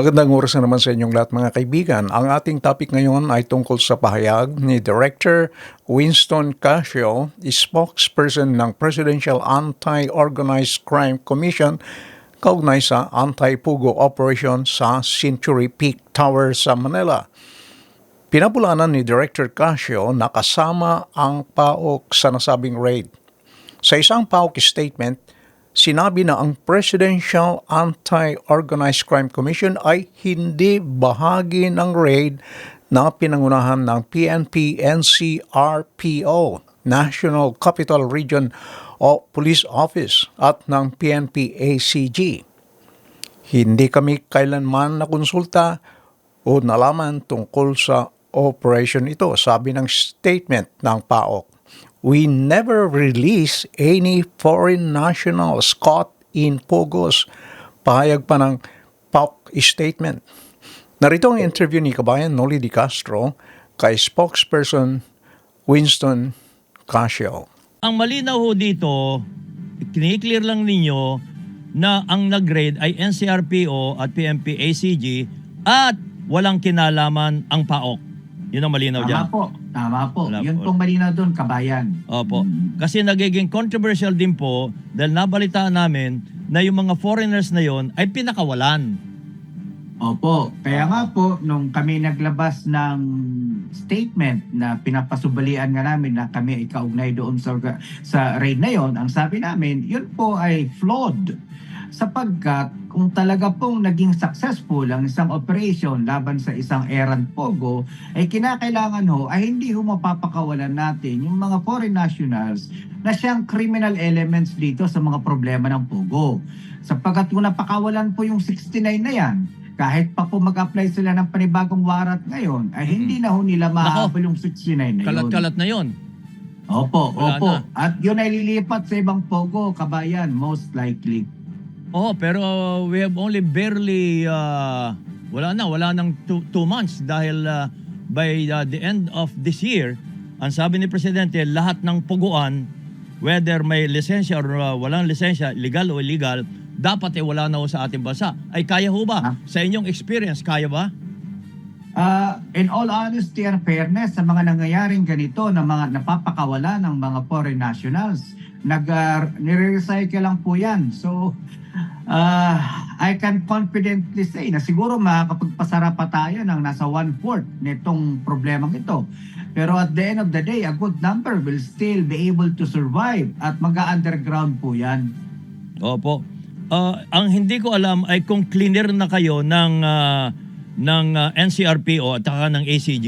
Magandang oras na naman sa inyong lahat mga kaibigan. Ang ating topic ngayon ay tungkol sa pahayag ni Director Winston Casio, spokesperson ng Presidential Anti-Organized Crime Commission kaugnay sa anti-pugo operation sa Century Peak Tower sa Manila. Pinapulanan ni Director Casio na kasama ang PAOK sa nasabing raid. Sa isang PAOK statement, sinabi na ang Presidential Anti-Organized Crime Commission ay hindi bahagi ng raid na pinangunahan ng PNP-NCRPO, National Capital Region o Police Office at ng PNP-ACG. Hindi kami kailanman nakonsulta o nalaman tungkol sa operation ito, sabi ng statement ng PAOK. We never release any foreign nationals caught in Pogos. Pahayag pa ng PAOK statement. Narito ang interview ni Kabayan Noli Di Castro kay spokesperson Winston Casio. Ang malinaw ho dito, kiniklear lang ninyo na ang nag-grade ay NCRPO at PMP-ACG at walang kinalaman ang PAOK. Yun ang malinaw Tama dyan. po, tama po. Wala Yun po. pong malinaw doon, kabayan. Opo. Kasi nagiging controversial din po dahil nabalitaan namin na yung mga foreigners na yon ay pinakawalan. Opo, kaya nga po, nung kami naglabas ng statement na pinapasubalian nga namin na kami ay kaugnay doon sa, sa raid na yon, ang sabi namin, yun po ay flawed. Sapagkat kung talaga pong naging successful ang isang operation laban sa isang errant pogo, ay kinakailangan ho ay hindi ho mapapakawalan natin yung mga foreign nationals na siyang criminal elements dito sa mga problema ng pogo. Sapagkat kung napakawalan po yung 69 na yan, kahit pa po mag-apply sila ng panibagong warat ngayon, ay hindi na ho nila mahabol yung 69 na yun. Kalat-kalat na yon. Opo, Wala opo. na. At yun ay lilipat sa ibang pogo, kabayan, most likely. Oo, pero we have only barely, uh, wala na, wala nang two, two months dahil uh, by uh, the end of this year, ang sabi ni Presidente, lahat ng puguan, whether may lisensya or uh, walang lisensya, legal o illegal, dapat eh wala na ho sa ating bansa. Ay kaya ho ba? Ah. Sa inyong experience, kaya ba? Uh, in all honesty and fairness, sa mga nangyayaring ganito na mga napapakawala ng mga foreign nationals, nag uh, nire-recycle lang po yan. So, uh, I can confidently say na siguro makakapagpasara pa tayo ng nasa one-fourth nitong problemang ito. Pero at the end of the day, a good number will still be able to survive at mag-underground po yan. Opo. Ah, ang hindi ko alam ay kung cleaner na kayo ng ah, ng ah, NCRPO at saka ng ACG.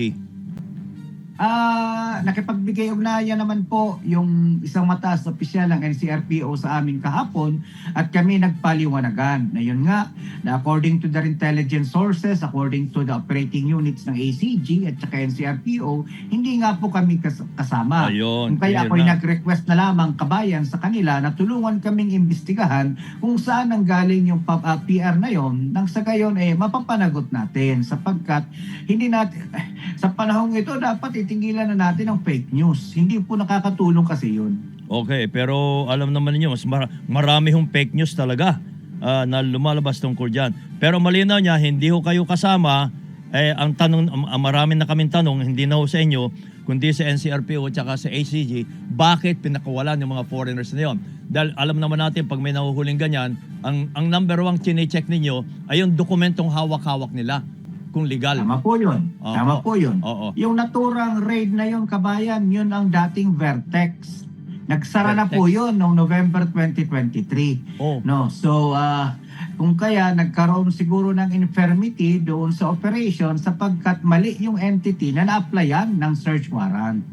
Ah, nakipagbigay ugnayan naman po yung isang mataas na opisyal ng NCRPO sa amin kahapon at kami nagpaliwanagan na yun nga na according to their intelligence sources, according to the operating units ng ACG at saka NCRPO, hindi nga po kami kas- kasama. Ayun, Kung kaya clear ako'y na. nag-request na lamang kabayan sa kanila na tulungan kaming imbestigahan kung saan ang galing yung pa- ah, PR na yon nang sa gayon eh mapapanagot natin sapagkat hindi natin sa panahong ito dapat itingilan na natin ang fake news. Hindi po nakakatulong kasi yun. Okay, pero alam naman niyo mas mar- marami hong fake news talaga ah, na lumalabas tungkol diyan. Pero malinaw niya hindi ho kayo kasama eh ang tanong marami na kaming tanong hindi na ho sa inyo kundi sa NCRPO at saka sa ACG, bakit pinakawalan yung mga foreigners na yon? Dahil alam naman natin pag may nahuhuling ganyan, ang ang number one chine-check ninyo ay yung dokumentong hawak-hawak nila kung legal. Tama po yun. Oo. Tama po yun. Oo. Yung naturang raid na yun, kabayan, yun ang dating Vertex. Nagsara na po Vertex. yun noong November 2023. Oh. No, so ah, kung kaya nagkaroon siguro ng infirmity doon sa operation sapagkat mali yung entity na na-applyan ng search warrant.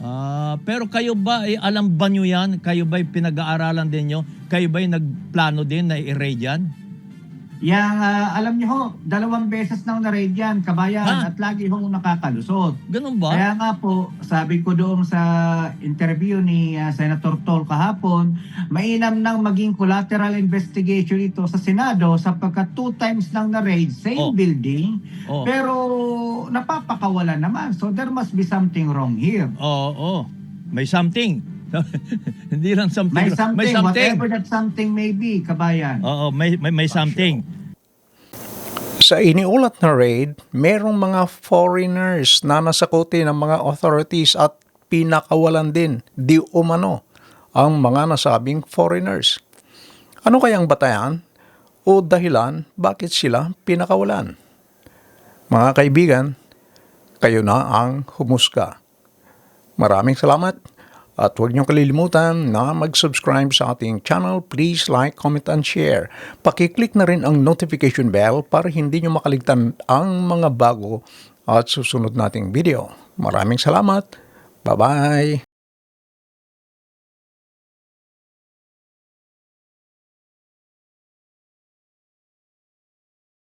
Ah, pero kayo ba ay alam ba nyo yan? Kayo ba pinag-aaralan din nyo? Kayo ba nagplano din na i-raid yan? Yang ah, alam niyo ho, dalawang beses nang na-raid yan, kabayan, Ha? at lagi hong nakakalusot. Ganun ba? Kaya nga po, sabi ko doon sa interview ni ah, Senator Tol kahapon, mainam nang maging collateral investigation ito sa Senado sapagkat two times nang na-raid, Oh. same building, Oo. pero napapakawalan naman. So there must be something wrong here. Oo, oo. May something. Hindi lang something. May something, May something. whatever that something may be, kabayan. Oo, may, may, may something. Sa iniulat na raid, merong mga foreigners na nasakuti ng mga authorities at pinakawalan din di umano ang mga nasabing foreigners. Ano kayang batayan o dahilan bakit sila pinakawalan? Mga kaibigan, kayo na ang humusga. Maraming salamat at huwag niyong kalilimutan na mag-subscribe sa ating channel. Please like, comment, and share. Pakiclick na rin ang notification bell para hindi niyo makaligtan ang mga bago at susunod nating video. Maraming salamat. Bye-bye!